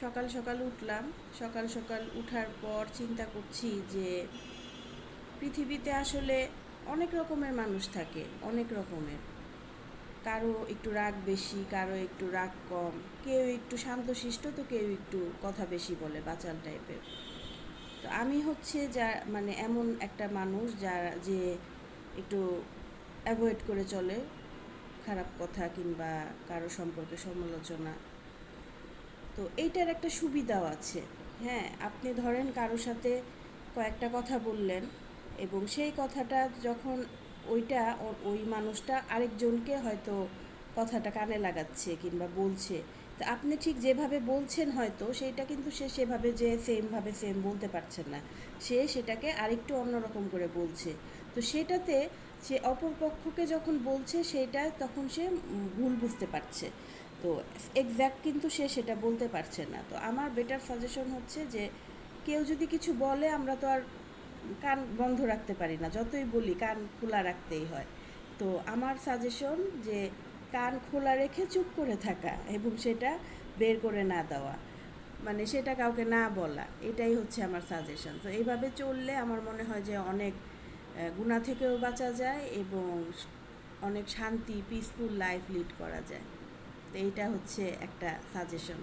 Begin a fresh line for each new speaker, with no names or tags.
সকাল সকাল উঠলাম। সকাল সকাল উঠার পর চিন্তা করছি যে, পৃথিবীতে আসলে অনেক রকমের মানুষ থাকে, অনেক রকমের। কারও একটু রাগ বেশি, কারও একটু রাগ কম, কেউ একটু শান্তশিষ্ট, তো কেউ একটু কথা বেশি বলে বাচাল টাইপের তো আমি হচ্ছে যা মানে এমন একটা মানুষ যারা, যে একটু অ্যাভয়েড করে চলে। খারাপ কথা কিংবা কারও সম্পর্কে সমালোচনা। তো এইটার একটা সুবিধাও আছে। হ্যাঁ আপনি ধরেন কারোর সাথে কয়েকটা কথা বললেন এবং সেই কথাটা যখন ওইটা ওই মানুষটা আরেকজনকে হয়তো কথাটা কানে লাগাচ্ছে কিংবা বলছে, তো আপনি ঠিক যেভাবে বলছেন হয়তো সেইটা কিন্তু সে সেভাবে যে সেমভাবে সেম বলতে পারছেন না। সে সেটাকে আরেকটু অন্যরকম করে বলছে। তো সেটাতে সে অপর পক্ষকে যখন বলছে সেটা তখন সে ভুল বুঝতে পারছে। তো এক্স্যাক্ট কিন্তু সে সেটা বলতে পারছে না। তো আমার বেটার সাজেশন হচ্ছে যে, কেউ যদি কিছু বলে আমরা তো আর কান বন্ধ রাখতে পারি না, যতই বলি কান খোলা রাখতেই হয়। তো আমার সাজেশন যে, কান খোলা রেখে চুপ করে থাকা এবং সেটা বের করে না দেওয়া মানে সেটা কাউকে না বলা, এটাই হচ্ছে আমার সাজেশন তো এইভাবে চললে আমার মনে হয় যে অনেক গুণা থেকেও বাঁচা যায় এবং অনেক শান্তি পিসফুল লাইফ লিড করা যায়। এইটা হচ্ছে একটা সাজেশন